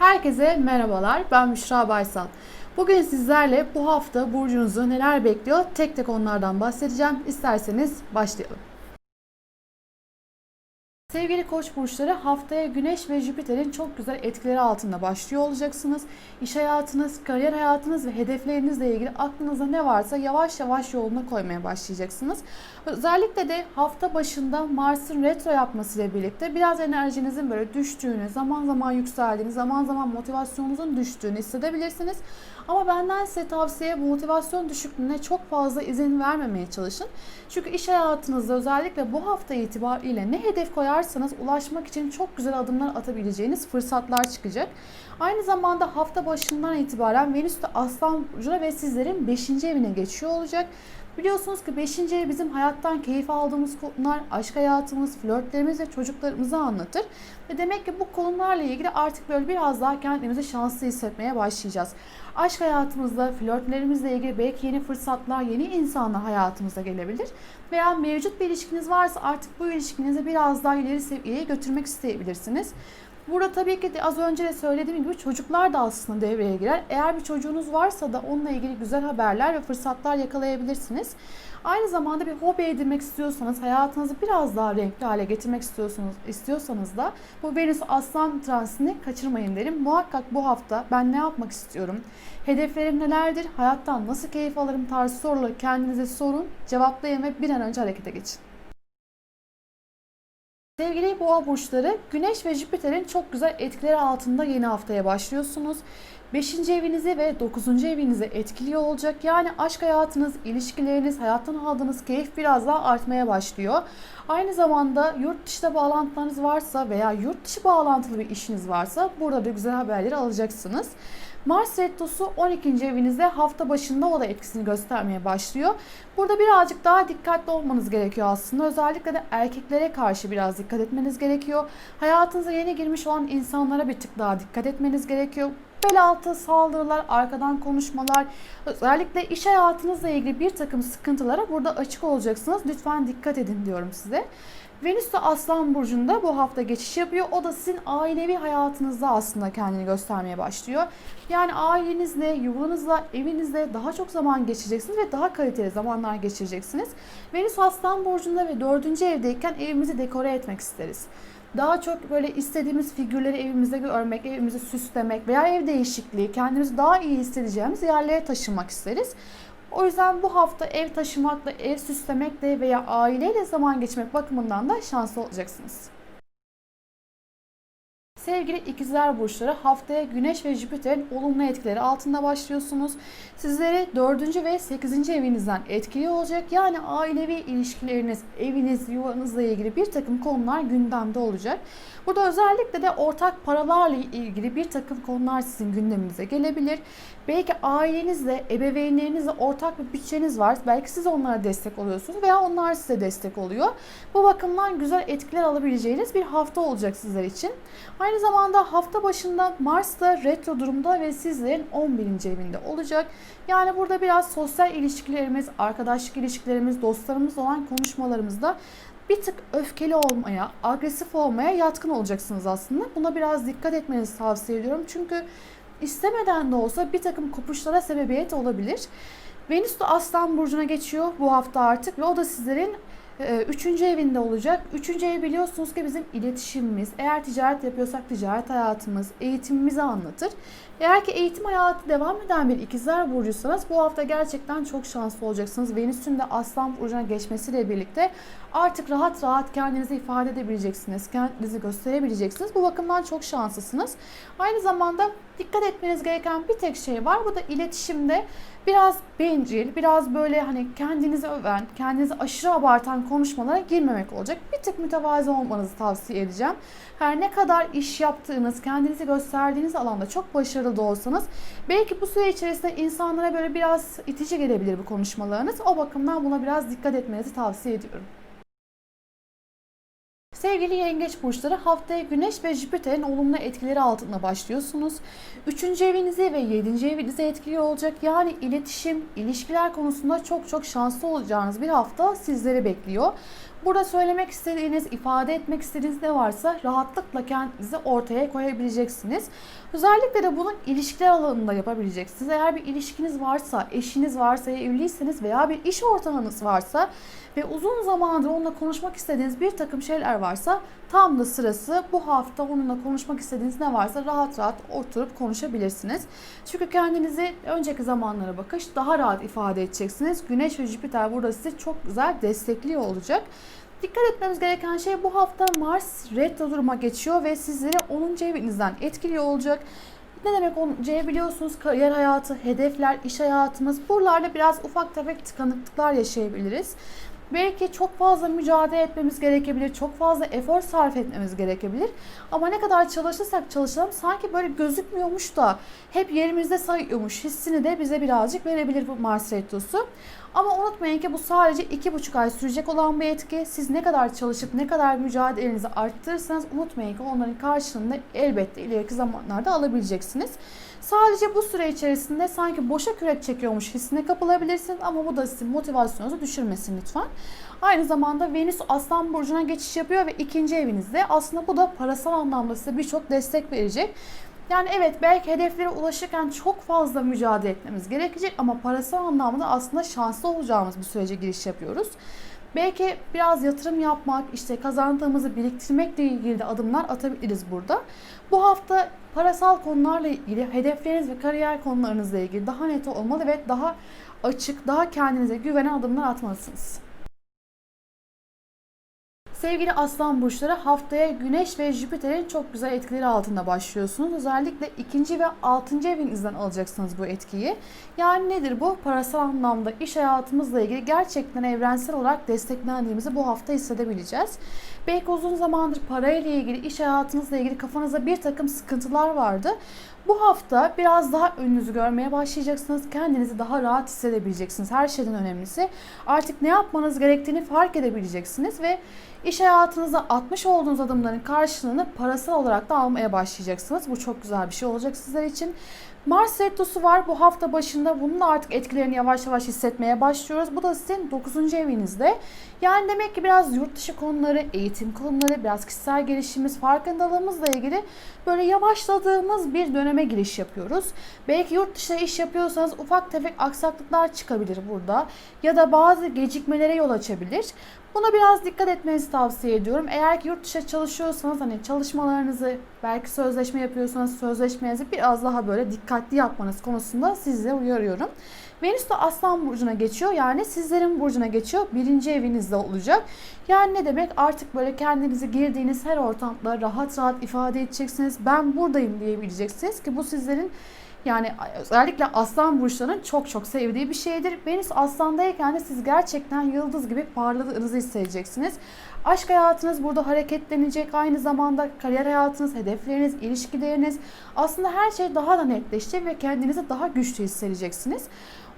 Herkese merhabalar. Ben Büşra Baysal. Bugün sizlerle bu hafta burcunuzu neler bekliyor tek tek onlardan bahsedeceğim. İsterseniz başlayalım. Sevgili koç burçları haftaya Güneş ve Jüpiter'in çok güzel etkileri altında başlıyor olacaksınız. İş hayatınız, kariyer hayatınız ve hedeflerinizle ilgili aklınıza ne varsa yavaş yavaş yoluna koymaya başlayacaksınız. Özellikle de hafta başında Mars'ın retro yapmasıyla birlikte biraz enerjinizin böyle düştüğünü, zaman zaman yükseldiğini, zaman zaman motivasyonunuzun düştüğünü hissedebilirsiniz. Ama benden size tavsiye bu motivasyon düşüklüğüne çok fazla izin vermemeye çalışın. Çünkü iş hayatınızda özellikle bu hafta itibariyle ne hedef koyarsanız ulaşmak için çok güzel adımlar atabileceğiniz fırsatlar çıkacak. Aynı zamanda hafta başından itibaren Venüs de Aslan Burcu'na ve sizlerin 5. evine geçiyor olacak. Biliyorsunuz ki 5. ev bizim hayattan keyif aldığımız konular, aşk hayatımız, flörtlerimiz ve çocuklarımızı anlatır. Ve demek ki bu konularla ilgili artık böyle biraz daha kendimizi şanslı hissetmeye başlayacağız. Aşk hayatımızda, flörtlerimizle ilgili belki yeni fırsatlar, yeni insanlar hayatımıza gelebilir. Veya mevcut bir ilişkiniz varsa artık bu ilişkinizi biraz daha ileri seviyeye götürmek isteyebilirsiniz. Burada tabii ki de az önce de söylediğim gibi çocuklar da aslında devreye girer. Eğer bir çocuğunuz varsa da onunla ilgili güzel haberler ve fırsatlar yakalayabilirsiniz. Aynı zamanda bir hobi edinmek istiyorsanız, hayatınızı biraz daha renkli hale getirmek istiyorsanız, istiyorsanız da bu Venüs Aslan transitini kaçırmayın derim. Muhakkak bu hafta ben ne yapmak istiyorum, hedeflerim nelerdir, hayattan nasıl keyif alırım tarzı soruları kendinize sorun, cevaplayın ve bir an önce harekete geçin. Sevgili boğa burçları, Güneş ve Jüpiter'in çok güzel etkileri altında yeni haftaya başlıyorsunuz. 5. evinizi ve 9. evinizi etkiliyor olacak. Yani aşk hayatınız, ilişkileriniz, hayattan aldığınız keyif biraz daha artmaya başlıyor. Aynı zamanda yurt dışında bağlantılarınız varsa veya yurt dışı bağlantılı bir işiniz varsa burada da güzel haberleri alacaksınız. Mars retrosu 12. evinizde hafta başında o da etkisini göstermeye başlıyor. Burada birazcık daha dikkatli olmanız gerekiyor aslında. Özellikle de erkeklere karşı biraz dikkat etmeniz gerekiyor. Hayatınıza yeni girmiş olan insanlara bir tık daha dikkat etmeniz gerekiyor. Bel altı saldırılar, arkadan konuşmalar, özellikle iş hayatınızla ilgili bir takım sıkıntılara burada açık olacaksınız. Lütfen dikkat edin diyorum size. Venüs de Aslan Burcu'nda bu hafta geçiş yapıyor. O da sizin ailevi hayatınızda aslında kendini göstermeye başlıyor. Yani ailenizle, yuvanızla, evinizle daha çok zaman geçireceksiniz ve daha kaliteli zamanlar geçireceksiniz. Venüs Aslan Burcu'nda ve 4. evdeyken evimizi dekore etmek isteriz. Daha çok böyle istediğimiz figürleri evimizde görmek, evimizi süslemek veya ev değişikliği, kendimizi daha iyi hissedeceğimiz yerlere taşınmak isteriz. O yüzden bu hafta ev taşımakla, ev süslemekle veya aileyle zaman geçirmek bakımından da şanslı olacaksınız. Sevgili ikizler burçları haftaya Güneş ve Jüpiter'in olumlu etkileri altında başlıyorsunuz. Sizleri 4. ve 8. evinizden etkili olacak. Yani ailevi ilişkileriniz, eviniz, yuvanızla ilgili bir takım konular gündemde olacak. Burada özellikle de ortak paralarla ilgili bir takım konular sizin gündeminize gelebilir. Belki ailenizle, ebeveynlerinizle ortak bir bütçeniz var. Belki siz onlara destek oluyorsunuz veya onlar size destek oluyor. Bu bakımdan güzel etkiler alabileceğiniz bir hafta olacak sizler için. Aynı zamanda hafta başında Mars da retro durumda ve sizlerin 11. evinde olacak. Yani burada biraz sosyal ilişkilerimiz, arkadaşlık ilişkilerimiz, dostlarımız olan konuşmalarımızda bir tık öfkeli olmaya, agresif olmaya yatkın olacaksınız aslında. Buna biraz dikkat etmenizi tavsiye ediyorum. Çünkü istemeden de olsa bir takım kopuşlara sebebiyet olabilir. Venüs de Aslan Burcu'na geçiyor bu hafta artık ve o da sizlerin üçüncü evinde olacak. Üçüncü ev biliyorsunuz ki bizim iletişimimiz. Eğer ticaret yapıyorsak ticaret hayatımız, eğitimimizi anlatır. Eğer ki eğitim hayatı devam eden bir ikizler burcuysanız bu hafta gerçekten çok şanslı olacaksınız. Venüs'ün de Aslan Burcu'na geçmesiyle birlikte artık rahat rahat kendinizi ifade edebileceksiniz. Kendinizi gösterebileceksiniz. Bu bakımdan çok şanslısınız. Aynı zamanda dikkat etmeniz gereken bir tek şey var. Bu da iletişimde biraz bencil, biraz böyle hani kendinizi öven, kendinizi aşırı abartan konuşmalara girmemek olacak. Bir tık mütevazi olmanızı tavsiye edeceğim. Her ne kadar iş yaptığınız, kendinizi gösterdiğiniz alanda çok başarılı da olsanız belki bu süre içerisinde insanlara böyle biraz itici gelebilir bu konuşmalarınız. O bakımdan buna biraz dikkat etmenizi tavsiye ediyorum. Sevgili yengeç burçları haftaya Güneş ve Jüpiter'in olumlu etkileri altında başlıyorsunuz. Üçüncü evinizi ve yedinci evinizi etkiliyor olacak. Yani iletişim, ilişkiler konusunda çok çok şanslı olacağınız bir hafta sizleri bekliyor. Burada söylemek istediğiniz, ifade etmek istediğiniz ne varsa rahatlıkla kendinizi ortaya koyabileceksiniz. Özellikle de bunu ilişkiler alanında yapabileceksiniz. Eğer bir ilişkiniz varsa, eşiniz varsa, evliyseniz veya bir iş ortamınız varsa ve uzun zamandır onunla konuşmak istediğiniz bir takım şeyler varsa tam da sırası bu hafta onunla konuşmak istediğiniz ne varsa rahat rahat oturup konuşabilirsiniz. Çünkü kendinizi önceki zamanlara bakış daha rahat ifade edeceksiniz. Güneş ve Jüpiter burada sizi çok güzel destekliyor olacak. Dikkat etmemiz gereken şey bu hafta Mars retro duruma geçiyor ve sizleri 10. evinizden etkiliyor olacak. Ne demek 10. ev biliyorsunuz kariyer hayatı, hedefler, iş hayatımız buralarda biraz ufak tefek tıkanıklıklar yaşayabiliriz. Belki çok fazla mücadele etmemiz gerekebilir, çok fazla efor sarf etmemiz gerekebilir. Ama ne kadar çalışırsak çalışalım sanki böyle gözükmüyormuş da hep yerimizde sayıyormuş hissini de bize birazcık verebilir bu Mars Retrosu. Ama unutmayın ki bu sadece iki buçuk ay sürecek olan bir etki. Siz ne kadar çalışıp ne kadar mücadelenizi arttırırsanız unutmayın ki onların karşılığında elbette ileriki zamanlarda alabileceksiniz. Sadece bu süre içerisinde sanki boşa kürek çekiyormuş hissine kapılabilirsiniz ama bu da sizin motivasyonunuzu düşürmesin lütfen. Aynı zamanda Venüs Aslan Burcu'na geçiş yapıyor ve ikinci evinizde. Aslında bu da parasal anlamda size birçok destek verecek. Yani evet belki hedeflere ulaşırken çok fazla mücadele etmemiz gerekecek ama parasal anlamda aslında şanslı olacağımız bir sürece giriş yapıyoruz. Belki biraz yatırım yapmak, işte kazandığımızı biriktirmekle ilgili de adımlar atabiliriz burada. Bu hafta parasal konularla ilgili hedefleriniz ve kariyer konularınızla ilgili daha net olmalı ve daha açık, daha kendinize güvenen adımlar atmalısınız. Sevgili aslan burçları haftaya Güneş ve Jüpiter'in çok güzel etkileri altında başlıyorsunuz. Özellikle ikinci ve altıncı evinizden alacaksınız bu etkiyi. Yani nedir bu? Parasal anlamda iş hayatımızla ilgili gerçekten evrensel olarak desteklendiğimizi bu hafta hissedebileceğiz. Belki uzun zamandır parayla ilgili, iş hayatınızla ilgili kafanızda bir takım sıkıntılar vardı. Bu hafta biraz daha önünüzü görmeye başlayacaksınız. Kendinizi daha rahat hissedebileceksiniz. Her şeyden önemlisi artık ne yapmanız gerektiğini fark edebileceksiniz ve iş hayatınızda atmış olduğunuz adımların karşılığını parasal olarak da almaya başlayacaksınız. Bu çok güzel bir şey olacak sizler için. Mars retrosu var bu hafta başında. Bunun da artık etkilerini yavaş yavaş hissetmeye başlıyoruz. Bu da sizin 9. evinizde. Yani demek ki biraz yurt dışı konuları, eğitim konuları, biraz kişisel gelişimimiz, farkındalığımızla ilgili böyle yavaşladığımız bir döneme giriş yapıyoruz. Belki yurt dışında iş yapıyorsanız ufak tefek aksaklıklar çıkabilir burada. Ya da bazı gecikmelere yol açabilir. Buna biraz dikkat etmenizi tavsiye ediyorum. Eğer ki yurt dışında çalışıyorsanız hani çalışmalarınızı belki sözleşme yapıyorsanız sözleşmenizi biraz daha böyle dikkatli yapmanız konusunda size uyarıyorum. Venüs de Aslan Burcu'na geçiyor. Yani sizlerin burcuna geçiyor. Birinci evinizde olacak. Yani ne demek? Artık böyle kendinizi girdiğiniz her ortamda rahat rahat ifade edeceksiniz. Ben buradayım diyebileceksiniz ki bu sizlerin yani özellikle aslan burçlarının çok çok sevdiği bir şeydir. Venüs aslandayken de siz gerçekten yıldız gibi parladığınızı hissedeceksiniz. Aşk hayatınız burada hareketlenecek. Aynı zamanda kariyer hayatınız, hedefleriniz, ilişkileriniz aslında her şey daha da netleşecek ve kendinizi daha güçlü hissedeceksiniz.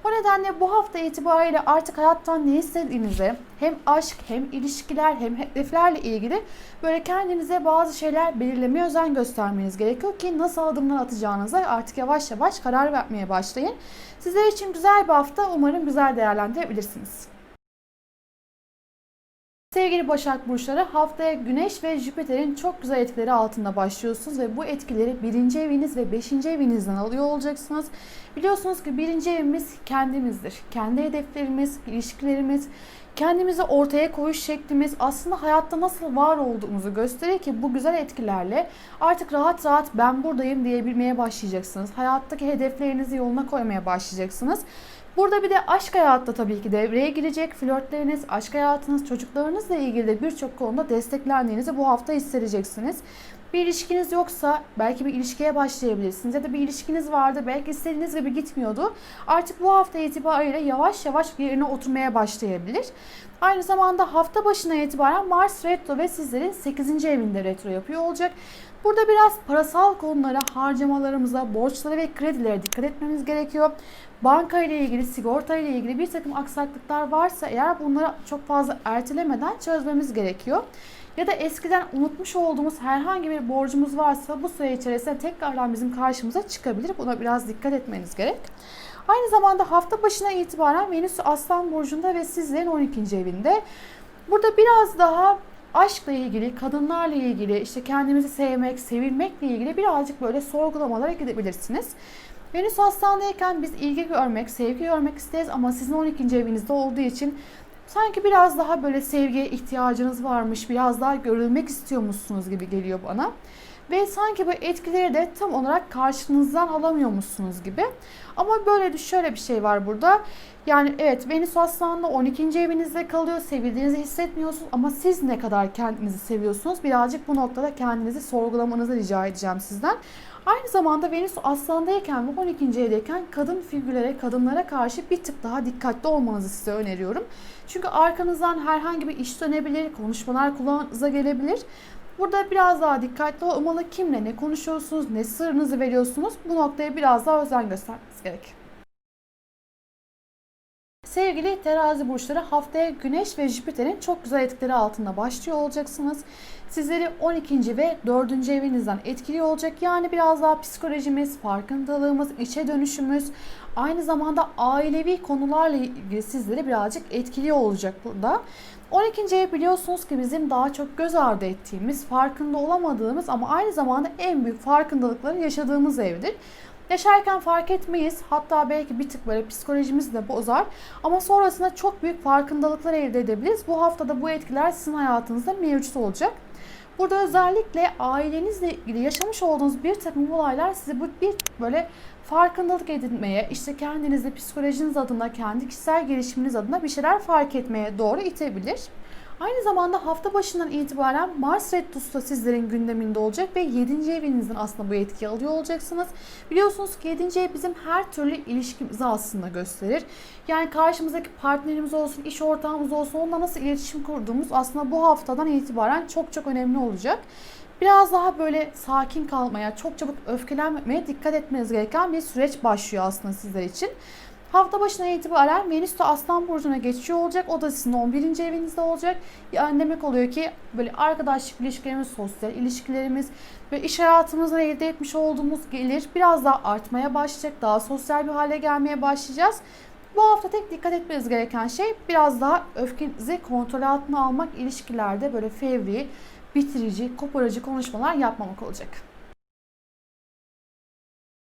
O nedenle bu hafta itibariyle artık hayattan ne istediğinizi hem aşk hem ilişkiler hem hedeflerle ilgili böyle kendinize bazı şeyler belirlemeye özen göstermeniz gerekiyor ki nasıl adımlar atacağınıza artık yavaş yavaş karar vermeye başlayın. Sizler için güzel bir hafta umarım güzel değerlendirebilirsiniz. Sevgili Başak Burçları haftaya Güneş ve Jüpiter'in çok güzel etkileri altında başlıyorsunuz ve bu etkileri birinci eviniz ve beşinci evinizden alıyor olacaksınız. Biliyorsunuz ki birinci evimiz kendimizdir. Kendi hedeflerimiz, ilişkilerimiz, kendimizi ortaya koyuş şeklimiz aslında hayatta nasıl var olduğumuzu gösterir ki bu güzel etkilerle artık rahat rahat ben buradayım diyebilmeye başlayacaksınız. Hayattaki hedeflerinizi yoluna koymaya başlayacaksınız. Burada bir de aşk hayatta tabii ki devreye girecek. Flörtleriniz, aşk hayatınız, çocuklarınızla ilgili de birçok konuda desteklendiğinizi bu hafta hissedeceksiniz. Bir ilişkiniz yoksa belki bir ilişkiye başlayabilirsiniz ya da bir ilişkiniz vardı belki istediğiniz gibi gitmiyordu. Artık bu hafta itibariyle yavaş yavaş yerine oturmaya başlayabilir. Aynı zamanda hafta başına itibaren Mars retro ve sizlerin 8. evinde retro yapıyor olacak. Burada biraz parasal konulara, harcamalarımıza, borçlara ve kredilere dikkat etmemiz gerekiyor. Banka ile ilgili, sigorta ile ilgili bir takım aksaklıklar varsa eğer bunları çok fazla ertelemeden çözmemiz gerekiyor. Ya da eskiden unutmuş olduğumuz herhangi bir borcumuz varsa bu süre içerisinde tekrardan bizim karşımıza çıkabilir. Buna biraz dikkat etmeniz gerek. Aynı zamanda hafta başına itibaren Venüs Aslan Burcu'nda ve sizlerin 12. evinde. Burada biraz daha aşkla ilgili, kadınlarla ilgili, işte kendimizi sevmek, sevilmekle ilgili birazcık böyle sorgulamalara gidebilirsiniz. Venüs Aslan'dayken biz ilgi görmek, sevgi görmek isteriz ama sizin 12. evinizde olduğu için sanki biraz daha böyle sevgiye ihtiyacınız varmış, biraz daha görülmek istiyormuşsunuz gibi geliyor bana. Ve sanki bu etkileri de tam olarak karşınızdan alamıyormuşsunuz gibi. Ama böyle şöyle bir şey var burada. Yani evet Venüs Aslan'la 12. evinizde kalıyor. Sevildiğinizi hissetmiyorsunuz ama siz ne kadar kendinizi seviyorsunuz? Birazcık bu noktada kendinizi sorgulamanızı rica edeceğim sizden. Aynı zamanda Venüs Aslan'dayken ve 12. evdeyken kadın figürlere, kadınlara karşı bir tık daha dikkatli olmanızı size öneriyorum. Çünkü arkanızdan herhangi bir iş dönebilir, konuşmalar kulağınıza gelebilir. Burada biraz daha dikkatli olmalı. Kimle ne konuşuyorsunuz, ne sırrınızı veriyorsunuz bu noktaya biraz daha özen göstermeniz gerek. Sevgili terazi burçları haftaya Güneş ve Jüpiter'in çok güzel etkileri altında başlıyor olacaksınız. Sizleri 12. ve 4. evinizden etkiliyor olacak. Yani biraz daha psikolojimiz, farkındalığımız, içe dönüşümüz, aynı zamanda ailevi konularla ilgili sizleri birazcık etkiliyor olacak burada. 12. ev biliyorsunuz ki bizim daha çok göz ardı ettiğimiz, farkında olamadığımız ama aynı zamanda en büyük farkındalıkları yaşadığımız evdir. Yaşarken fark etmeyiz. Hatta belki bir tık böyle psikolojimizi de bozar. Ama sonrasında çok büyük farkındalıklar elde edebiliriz. Bu haftada bu etkiler sizin hayatınızda mevcut olacak. Burada özellikle ailenizle ilgili yaşamış olduğunuz bir takım olaylar sizi bu bir böyle farkındalık edinmeye, işte kendinizi psikolojiniz adına, kendi kişisel gelişiminiz adına bir şeyler fark etmeye doğru itebilir. Aynı zamanda hafta başından itibaren Mars Retrosu da sizlerin gündeminde olacak ve 7. evinizin aslında bu etkiyi alıyor olacaksınız. Biliyorsunuz ki 7. ev bizim her türlü ilişkimizi aslında gösterir. Yani karşımızdaki partnerimiz olsun, iş ortağımız olsun onunla nasıl iletişim kurduğumuz aslında bu haftadan itibaren çok çok önemli olacak. Biraz daha böyle sakin kalmaya, çok çabuk öfkelenmemeye dikkat etmeniz gereken bir süreç başlıyor aslında sizler için. Hafta başına itibaren Venüs de Aslan Burcu'na geçiyor olacak. O da sizin 11. evinizde olacak. Yani demek oluyor ki böyle arkadaşlık ilişkilerimiz, sosyal ilişkilerimiz ve iş hayatımızda elde etmiş olduğumuz gelir biraz daha artmaya başlayacak. Daha sosyal bir hale gelmeye başlayacağız. Bu hafta tek dikkat etmeniz gereken şey biraz daha öfkenizi kontrol altına almak, ilişkilerde böyle fevri, bitirici, koparıcı konuşmalar yapmamak olacak.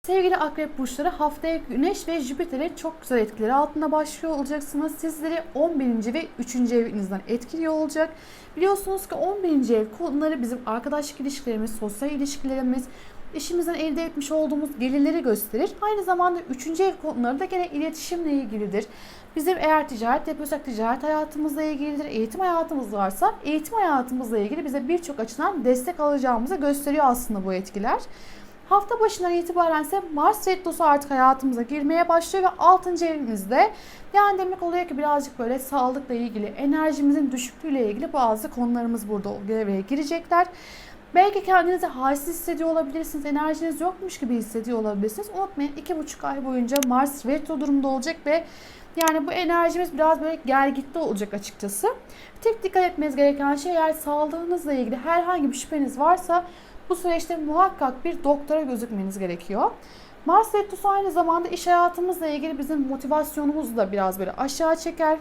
Sevgili akrep burçları haftaya Güneş ve Jüpiter'in çok güzel etkileri altında başlıyor olacaksınız. Sizleri 11. ve 3. evinizden etkiliyor olacak. Biliyorsunuz ki 11. ev konuları bizim arkadaşlık ilişkilerimiz, sosyal ilişkilerimiz, işimizden elde etmiş olduğumuz gelirleri gösterir. Aynı zamanda 3. ev konuları da gene iletişimle ilgilidir. Bizim eğer ticaret yapıyorsak ticaret hayatımızla ilgilidir. Eğitim hayatımız varsa eğitim hayatımızla ilgili bize birçok açıdan destek alacağımızı gösteriyor aslında bu etkiler. Hafta başından itibaren ise Mars Retrosu artık hayatımıza girmeye başlıyor ve 6. evimizde yani demek oluyor ki birazcık böyle sağlıkla ilgili, enerjimizin düşüklüğüyle ilgili bazı konularımız burada devreye girecekler. Belki kendinizi halsiz hissediyor olabilirsiniz, enerjiniz yokmuş gibi hissediyor olabilirsiniz. Unutmayın 2,5 ay boyunca Mars retro durumda olacak ve yani bu enerjimiz biraz böyle gergitli olacak açıkçası. Tek dikkat etmeniz gereken şey eğer sağlığınızla ilgili herhangi bir şüpheniz varsa bu süreçte muhakkak bir doktora gözükmeniz gerekiyor. Mars Retrosu aynı zamanda iş hayatımızla ilgili bizim motivasyonumuzu da biraz böyle aşağı çeker.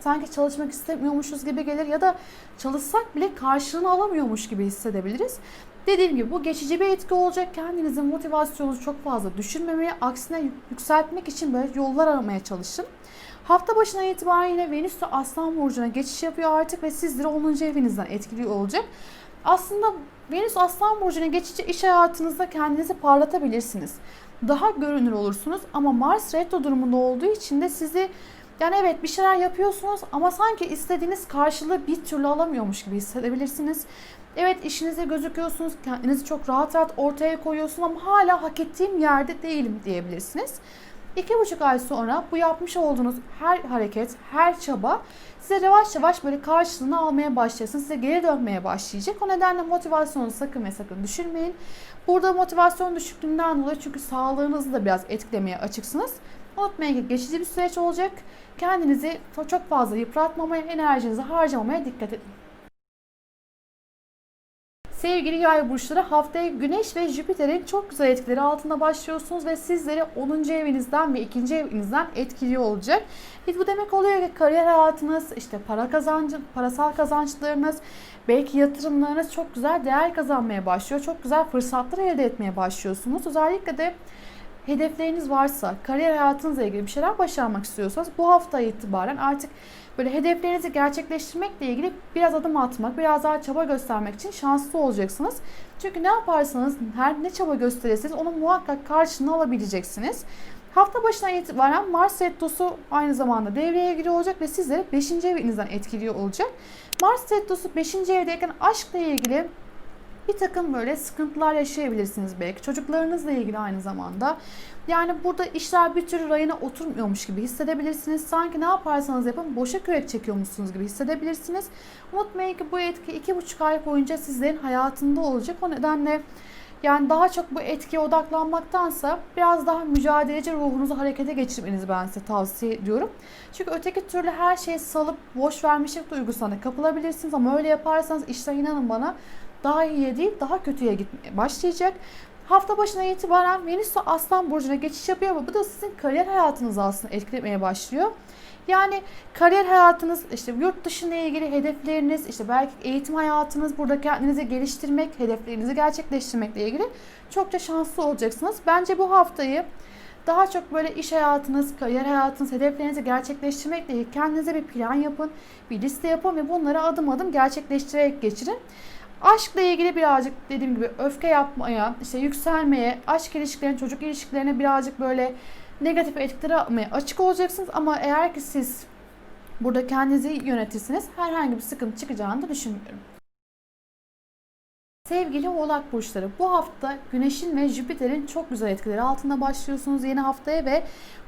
Sanki çalışmak istemiyormuşuz gibi gelir ya da çalışsak bile karşılığını alamıyormuş gibi hissedebiliriz. Dediğim gibi bu geçici bir etki olacak. Kendinizin motivasyonunuzu çok fazla düşürmemeye, aksine yükseltmek için böyle yollar aramaya çalışın. Hafta başına itibaren yine Venüs de Aslan Burcu'na geçiş yapıyor artık ve sizleri 10. evinizden etkiliyor olacak. Aslında Venüs Aslan Burcu'na geçici iş hayatınızda kendinizi parlatabilirsiniz. Daha görünür olursunuz ama Mars retro durumunda olduğu için de sizi yani evet bir şeyler yapıyorsunuz ama sanki istediğiniz karşılığı bir türlü alamıyormuş gibi hissedebilirsiniz. Evet işinize gözüküyorsunuz, kendinizi çok rahat rahat ortaya koyuyorsunuz ama hala hak ettiğim yerde değilim diyebilirsiniz. İki buçuk ay sonra bu yapmış olduğunuz her hareket, her çaba size yavaş yavaş böyle karşılığını almaya başlayasın. Size geri dönmeye başlayacak. O nedenle motivasyonu sakın ve sakın düşürmeyin. Burada motivasyon düşüklüğünden dolayı çünkü sağlığınızı da biraz etkilemeye açıksınız. Unutmayın ki geçici bir süreç olacak. Kendinizi çok fazla yıpratmamaya, enerjinizi harcamamaya dikkat edin. Sevgili yay burçları haftaya Güneş ve Jüpiter'in çok güzel etkileri altında başlıyorsunuz ve sizleri 10. evinizden ve 2. evinizden etkiliyor olacak. Bu demek oluyor ki kariyer hayatınız, işte para kazancı, parasal kazançlarınız, belki yatırımlarınız çok güzel değer kazanmaya başlıyor. Çok güzel fırsatlar elde etmeye başlıyorsunuz. Özellikle de hedefleriniz varsa, kariyer hayatınızla ilgili bir şeyler başarmak istiyorsanız bu hafta itibaren artık böyle hedeflerinizi gerçekleştirmekle ilgili biraz adım atmak, biraz daha çaba göstermek için şanslı olacaksınız. Çünkü ne yaparsanız, her ne çaba gösterirseniz onun muhakkak karşılığını alabileceksiniz. Hafta başından itibaren Mars Retrosu aynı zamanda devreye giriyor olacak ve sizleri 5. evinizden etkiliyor olacak. Mars Retrosu 5. evdeyken aşkla ilgili bir takım böyle sıkıntılar yaşayabilirsiniz belki. Çocuklarınızla ilgili aynı zamanda. Yani burada işler bir türlü rayına oturmuyormuş gibi hissedebilirsiniz. Sanki ne yaparsanız yapın boşa kürek çekiyormuşsunuz gibi hissedebilirsiniz. Unutmayın ki bu etki iki buçuk ay boyunca sizlerin hayatında olacak. O nedenle yani daha çok bu etkiye odaklanmaktansa biraz daha mücadeleci ruhunuzu harekete geçirmenizi ben size tavsiye ediyorum. Çünkü öteki türlü her şeyi salıp boş vermişlik duygusuna kapılabilirsiniz ama öyle yaparsanız işler inanın bana daha iyiye değil daha kötüye gitmeye başlayacak. Hafta başına itibaren Venüs Aslan Burcu'na geçiş yapıyor ama bu da sizin kariyer hayatınızı aslında etkilemeye başlıyor. Yani kariyer hayatınız, işte yurt dışına ilgili hedefleriniz, işte belki eğitim hayatınız, burada kendinizi geliştirmek, hedeflerinizi gerçekleştirmekle ilgili çokça şanslı olacaksınız. Bence bu haftayı daha çok böyle iş hayatınız, kariyer hayatınız, hedeflerinizi gerçekleştirmekle ilgili kendinize bir plan yapın, bir liste yapın ve bunları adım adım gerçekleştirerek geçirin. Aşkla ilgili birazcık dediğim gibi öfke yapmaya, işte yükselmeye, aşk ilişkilerine, çocuk ilişkilerine birazcık böyle negatif etkileri almaya açık olacaksınız. Ama eğer ki siz burada kendinizi yönetirsiniz herhangi bir sıkıntı çıkacağını da düşünmüyorum. Sevgili Oğlak Burçları bu hafta Güneş'in ve Jüpiter'in çok güzel etkileri altında başlıyorsunuz yeni haftaya ve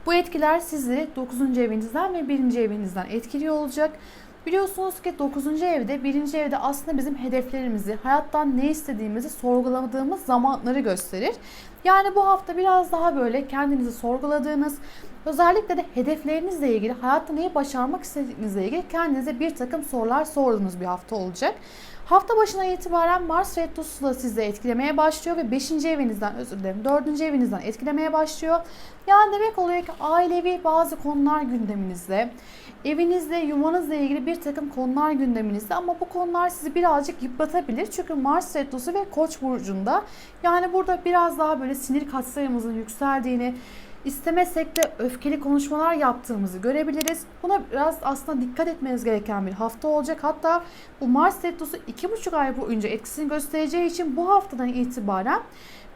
bu etkiler sizi 9. evinizden ve 1. evinizden etkiliyor olacak. Biliyorsunuz ki 9. evde, 1. evde aslında bizim hedeflerimizi, hayattan ne istediğimizi sorguladığımız zamanları gösterir. Yani bu hafta biraz daha böyle kendinizi sorguladığınız, özellikle de hedeflerinizle ilgili, hayatta neyi başarmak istediğinizle ilgili kendinize bir takım sorular sorduğunuz bir hafta olacak. Hafta başına itibaren Mars Retrosu da sizi etkilemeye başlıyor ve 5. evinizden özür dilerim 4. evinizden etkilemeye başlıyor. Yani demek oluyor ki ailevi bazı konular gündeminizde, evinizle, yuvanızla ilgili bir takım konular gündeminizde ama bu konular sizi birazcık yıpratabilir. Çünkü Mars Retrosu ve Koç burcunda. Yani burada biraz daha böyle sinir katsayımızın yükseldiğini, istemesek de öfkeli konuşmalar yaptığımızı görebiliriz. Buna biraz aslında dikkat etmeniz gereken bir hafta olacak. Hatta bu Mars Retrosu 2,5 ay boyunca etkisini göstereceği için bu haftadan itibaren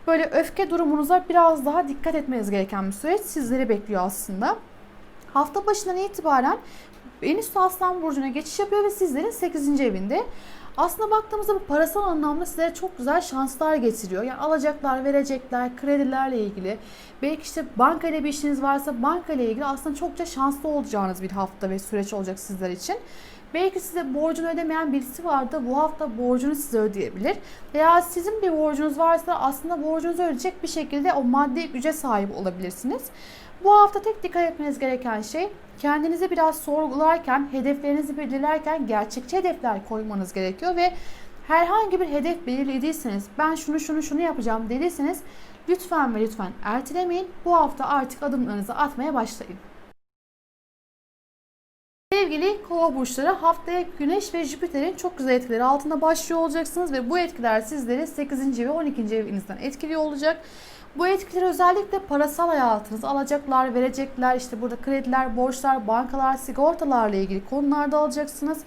böyle öfke durumunuza biraz daha dikkat etmeniz gereken bir süreç sizleri bekliyor aslında. Hafta başından itibaren Venüs Aslan Burcu'na geçiş yapıyor ve sizlerin 8. evinde. Aslında baktığımızda bu parasal anlamda size çok güzel şanslar getiriyor. Yani alacaklar, verecekler, kredilerle ilgili. Belki işte banka ile bir işiniz varsa banka ile ilgili aslında çokça şanslı olacağınız bir hafta ve süreç olacak sizler için. Belki size borcunu ödemeyen birisi vardı. Bu hafta borcunu size ödeyebilir. Veya sizin bir borcunuz varsa aslında borcunuzu ödeyecek bir şekilde o maddi güce sahip olabilirsiniz. Bu hafta tek dikkat etmeniz gereken şey kendinizi biraz sorgularken, hedeflerinizi belirlerken gerçekçi hedefler koymanız gerekiyor ve herhangi bir hedef belirlediyseniz ben şunu şunu şunu yapacağım dediyseniz lütfen ve lütfen ertelemeyin. Bu hafta artık adımlarınızı atmaya başlayın. Sevgili kova burçları haftaya Güneş ve Jüpiter'in çok güzel etkileri altında başlıyor olacaksınız ve bu etkiler sizleri 8. ve 12. evinizden etkiliyor olacak. Bu etkileri özellikle parasal hayatınız, alacaklar, verecekler, işte burada krediler, borçlar, bankalar, sigortalarla ilgili konularda alacaksınız.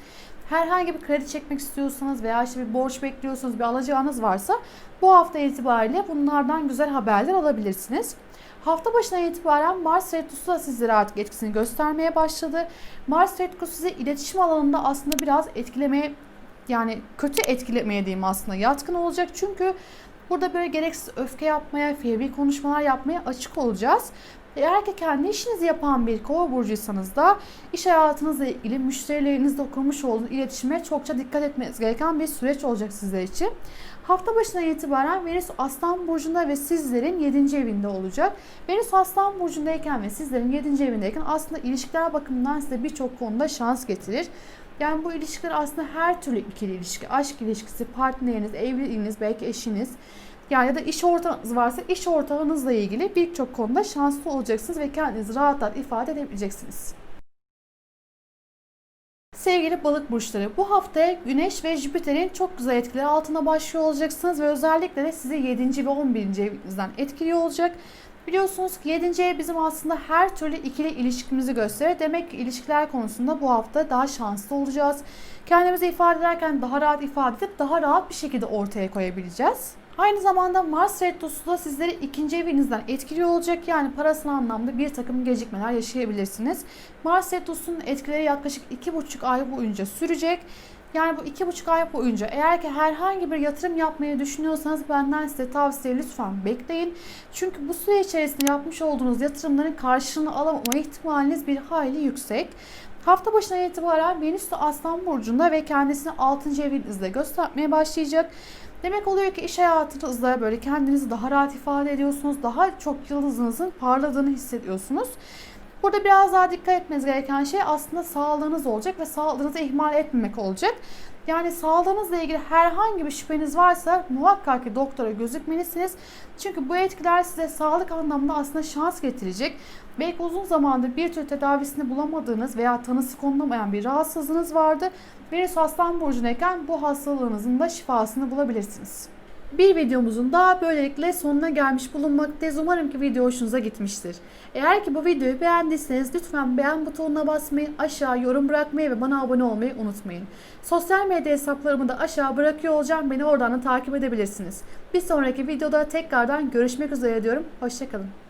Herhangi bir kredi çekmek istiyorsanız veya işte bir borç bekliyorsunuz, bir alacağınız varsa bu hafta itibariyle bunlardan güzel haberler alabilirsiniz. Hafta başına itibaren Mars Retrosu da sizlere artık etkisini göstermeye başladı. Mars Retrosu sizi iletişim alanında aslında biraz etkilemeye yani kötü etkilemeye diyeyim aslında yatkın olacak. Çünkü Burada böyle gereksiz öfke yapmaya, fevri konuşmalar yapmaya açık olacağız. Eğer ki kendi işinizi yapan bir kova burcuysanız da iş hayatınızla ilgili müşterilerinizle kurmuş olduğunuz iletişime çokça dikkat etmeniz gereken bir süreç olacak sizler için. Hafta başına itibaren Venüs Aslan Burcu'nda ve sizlerin 7. evinde olacak. Venüs Aslan Burcu'ndayken ve sizlerin 7. evindeyken aslında ilişkiler bakımından size birçok konuda şans getirir. Yani bu ilişkiler aslında her türlü ikili ilişki, aşk ilişkisi, partneriniz, evliliğiniz, belki eşiniz, yani ya da iş ortağınız varsa iş ortağınızla ilgili birçok konuda şanslı olacaksınız ve kendinizi rahat rahat ifade edebileceksiniz. Sevgili balık burçları, bu haftaya Güneş ve Jüpiter'in çok güzel etkileri altına başlıyor olacaksınız ve özellikle de sizi 7. ve 11. evinizden etkiliyor olacak. Biliyorsunuz ki 7. ev bizim aslında her türlü ikili ilişkimizi gösterir. Demek ki ilişkiler konusunda bu hafta daha şanslı olacağız. Kendimizi ifade ederken daha rahat ifade edip daha rahat bir şekilde ortaya koyabileceğiz. Aynı zamanda Mars Retrosu da sizleri ikinci evinizden etkiliyor olacak. Yani parasal anlamda bir takım gecikmeler yaşayabilirsiniz. Mars Retrosu'nun etkileri yaklaşık iki buçuk ay boyunca sürecek. Yani bu iki buçuk ay boyunca eğer ki herhangi bir yatırım yapmayı düşünüyorsanız benden size tavsiye lütfen bekleyin. Çünkü bu süre içerisinde yapmış olduğunuz yatırımların karşılığını alamama ihtimaliniz bir hayli yüksek. Hafta başına itibaren Venüs de Aslan Burcu'nda ve kendisini 6. evinizde göstermeye başlayacak. Demek oluyor ki iş hayatınızda böyle kendinizi daha rahat ifade ediyorsunuz. Daha çok yıldızınızın parladığını hissediyorsunuz. Burada biraz daha dikkat etmeniz gereken şey aslında sağlığınız olacak ve sağlığınızı ihmal etmemek olacak. Yani sağlığınızla ilgili herhangi bir şüpheniz varsa muhakkak ki doktora gözükmelisiniz. Çünkü bu etkiler size sağlık anlamında aslında şans getirecek. Belki uzun zamandır bir tür tedavisini bulamadığınız veya tanısı konulamayan bir rahatsızlığınız vardı. Venüs Aslan Burcu'ndayken bu hastalığınızın da şifasını bulabilirsiniz. Bir videomuzun daha böylelikle sonuna gelmiş bulunmaktayız. Umarım ki video hoşunuza gitmiştir. Eğer ki bu videoyu beğendiyseniz lütfen beğen butonuna basmayı, aşağı yorum bırakmayı ve bana abone olmayı unutmayın. Sosyal medya hesaplarımı da aşağı bırakıyor olacağım. Beni oradan da takip edebilirsiniz. Bir sonraki videoda tekrardan görüşmek üzere diyorum. Hoşçakalın.